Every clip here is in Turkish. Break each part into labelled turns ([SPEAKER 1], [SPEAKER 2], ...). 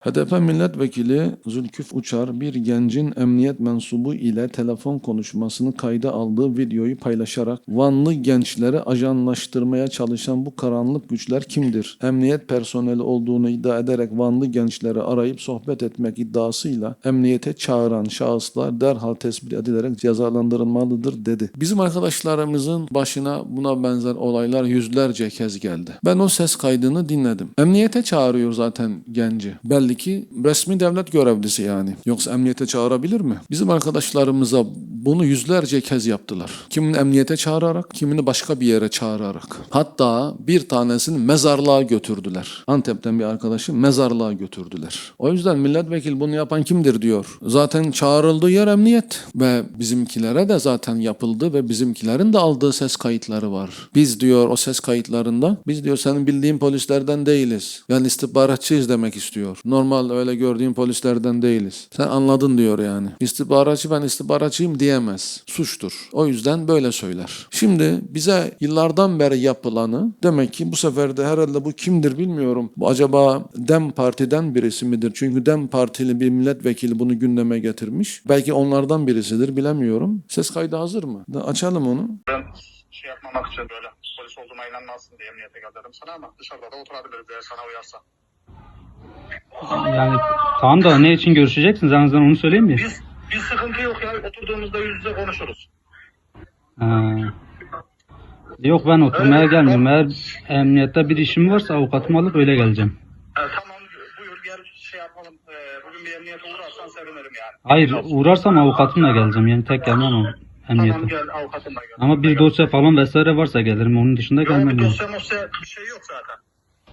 [SPEAKER 1] HDP milletvekili Zülküf Uçar bir gencin emniyet mensubu ile telefon konuşmasını kayda aldığı videoyu paylaşarak Vanlı gençleri ajanlaştırmaya çalışan bu karanlık güçler kimdir? Emniyet personeli olduğunu iddia ederek Vanlı gençleri arayıp sohbet etmek iddiasıyla emniyete çağıran şahıslar derhal tespit edilerek cezalandırılmalıdır dedi. Bizim arkadaşlarımızın başına buna benzer olaylar yüzlerce kez geldi. Ben o ses kaydını dinledim. Emniyete çağırıyor zaten genci. Belli ki resmi devlet görevlisi yani. Yoksa emniyete çağırabilir mi? Bizim arkadaşlarımıza bunu yüzlerce kez yaptılar. Kimini emniyete çağırarak, kimini başka bir yere çağırarak. Hatta bir tanesini mezarlığa götürdüler. Antep'ten bir arkadaşı mezarlığa götürdüler. O yüzden milletvekili bunu yapan kimdir diyor. Zaten çağrıldığı yer emniyet ve bizimkilere de zaten yapıldı ve bizimkilerin de aldığı ses kayıtları var. Biz diyor o ses kayıtlarında biz diyor senin bildiğin polislerden değiliz. Yani istihbaratçıyız demek istiyor. Normal öyle gördüğün polislerden değiliz. Sen anladın diyor yani. İstihbaratçı ben istihbaratçıyım diyemez. Suçtur. O yüzden böyle söyler. Şimdi bize yıllardan beri yapılanı demek ki bu sefer de herhalde bu kimdir bilmiyorum. Bu acaba Dem Parti'den birisi midir? Çünkü Dem Partili bir milletvekili bunu gündeme getirmiş. Belki onlardan birisidir bilemiyorum. Ses kaydı hazır mı? Da açalım onu.
[SPEAKER 2] Ben şey yapmamak için böyle polis olduğuma inanmazsın diye emniyete gel dedim sana ama dışarıda da oturabiliriz eğer sana uyarsa.
[SPEAKER 3] Yani tamam da ne için görüşeceksiniz? En azından onu söyleyeyim mi?
[SPEAKER 2] Biz bir sıkıntı yok ya oturduğumuzda yüz yüze konuşuruz.
[SPEAKER 3] Ha. Yok ben oturmaya gelmiyorum. Eğer emniyette bir işim varsa avukatımı alıp öyle geleceğim.
[SPEAKER 2] E, tamam buyur gel şey yapalım. E, bugün bir emniyete uğrarsan sevinirim yani.
[SPEAKER 3] Hayır uğrarsam avukatımla geleceğim. Yani tek gelmem o
[SPEAKER 2] Tamam gel gel.
[SPEAKER 3] Ama bir dosya falan vesaire varsa gelirim. Onun dışında
[SPEAKER 2] Yok
[SPEAKER 3] gelmem.
[SPEAKER 2] bir
[SPEAKER 3] yani.
[SPEAKER 2] dosya mosya bir şey yok zaten.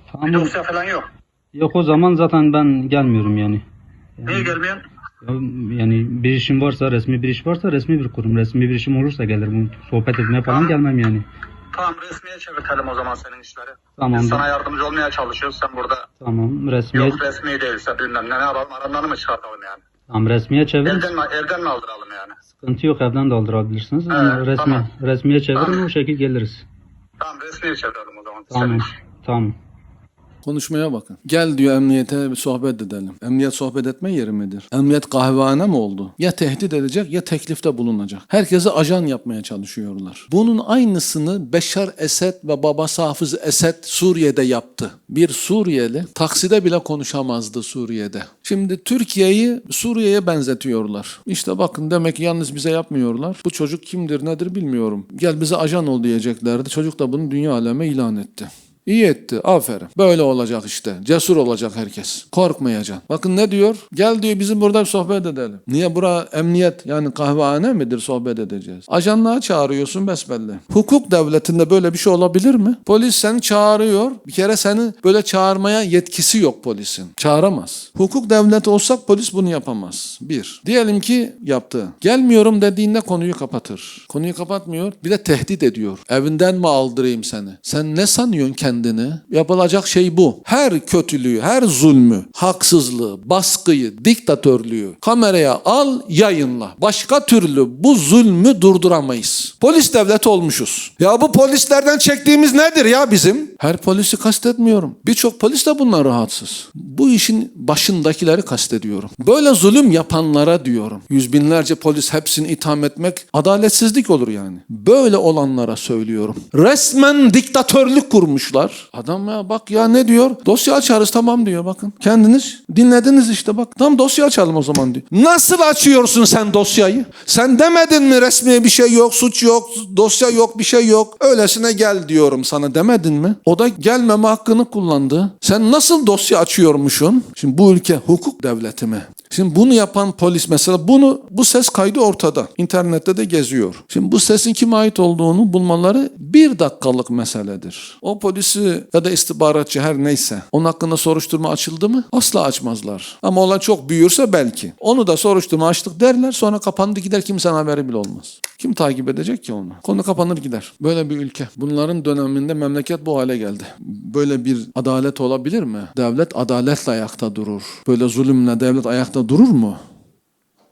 [SPEAKER 2] Bir
[SPEAKER 3] Tamam.
[SPEAKER 2] dosya falan yok.
[SPEAKER 3] Yok o zaman zaten ben gelmiyorum yani.
[SPEAKER 2] Niye gelmeyen?
[SPEAKER 3] Yani bir işim varsa, resmi bir iş varsa resmi bir kurum. Resmi bir işim olursa gelirim. Sohbet etmeye falan gelmem yani.
[SPEAKER 2] Tamam resmiye çevirtelim o zaman senin işleri.
[SPEAKER 3] Tamam.
[SPEAKER 2] Biz sana yardımcı olmaya çalışıyoruz. Sen burada
[SPEAKER 3] Tamam. Resmiye,
[SPEAKER 2] yok resmi değilse bilmem ne ne yapalım aranlarını mı çıkartalım yani?
[SPEAKER 3] tamam, resmiye çevirin.
[SPEAKER 2] Evden mi, evden mi aldıralım yani?
[SPEAKER 3] Sıkıntı yok evden de aldırabilirsiniz.
[SPEAKER 2] Evet,
[SPEAKER 3] resmi,
[SPEAKER 2] tamam.
[SPEAKER 3] resmiye çevirin
[SPEAKER 2] Tamam.
[SPEAKER 3] o şekilde geliriz.
[SPEAKER 2] Tamam resmiye çevirelim o zaman.
[SPEAKER 3] Tamam.
[SPEAKER 2] Senin-
[SPEAKER 3] Tamam.
[SPEAKER 1] Konuşmaya bakın. Gel diyor emniyete bir sohbet edelim. Emniyet sohbet etme yeri midir? Emniyet kahvehane mi oldu? Ya tehdit edecek ya teklifte bulunacak. Herkese ajan yapmaya çalışıyorlar. Bunun aynısını Beşar Esed ve babası Hafız Esed Suriye'de yaptı. Bir Suriyeli takside bile konuşamazdı Suriye'de. Şimdi Türkiye'yi Suriye'ye benzetiyorlar. İşte bakın demek ki yalnız bize yapmıyorlar. Bu çocuk kimdir nedir bilmiyorum. Gel bize ajan ol diyeceklerdi. Çocuk da bunu dünya aleme ilan etti. İyi etti. Aferin. Böyle olacak işte. Cesur olacak herkes. Korkmayacaksın. Bakın ne diyor? Gel diyor bizim burada bir sohbet edelim. Niye bura emniyet yani kahvehane midir sohbet edeceğiz? Ajanlığa çağırıyorsun besbelli. Hukuk devletinde böyle bir şey olabilir mi? Polis seni çağırıyor. Bir kere seni böyle çağırmaya yetkisi yok polisin. Çağıramaz. Hukuk devleti olsak polis bunu yapamaz. Bir. Diyelim ki yaptı. Gelmiyorum dediğinde konuyu kapatır. Konuyu kapatmıyor. Bir de tehdit ediyor. Evinden mi aldırayım seni? Sen ne sanıyorsun kendini? Yapılacak şey bu. Her kötülüğü, her zulmü, haksızlığı, baskıyı, diktatörlüğü kameraya al, yayınla. Başka türlü bu zulmü durduramayız. Polis devleti olmuşuz. Ya bu polislerden çektiğimiz nedir ya bizim? Her polisi kastetmiyorum. Birçok polis de bundan rahatsız. Bu işin başındakileri kastediyorum. Böyle zulüm yapanlara diyorum. Yüz binlerce polis hepsini itham etmek adaletsizlik olur yani. Böyle olanlara söylüyorum. Resmen diktatörlük kurmuşlar. Adam ya bak ya ne diyor? Dosya açarız tamam diyor bakın. Kendiniz dinlediniz işte bak. Tam dosya açalım o zaman diyor. Nasıl açıyorsun sen dosyayı? Sen demedin mi resmi bir şey yok, suç yok, dosya yok, bir şey yok. Öylesine gel diyorum sana demedin mi? O da gelmeme hakkını kullandı. Sen nasıl dosya açıyormuşsun? Şimdi bu ülke hukuk devleti mi? Şimdi bunu yapan polis mesela bunu bu ses kaydı ortada. İnternette de geziyor. Şimdi bu sesin kime ait olduğunu bulmaları bir dakikalık meseledir. O polisi ya da istihbaratçı her neyse onun hakkında soruşturma açıldı mı? Asla açmazlar. Ama olay çok büyürse belki. Onu da soruşturma açtık derler sonra kapandı gider kimsenin haberi bile olmaz. Kim takip edecek ki onu? Konu kapanır gider. Böyle bir ülke. Bunların döneminde memleket bu hale geldi. Böyle bir adalet olabilir mi? Devlet adaletle ayakta durur. Böyle zulümle devlet ayakta durur mu?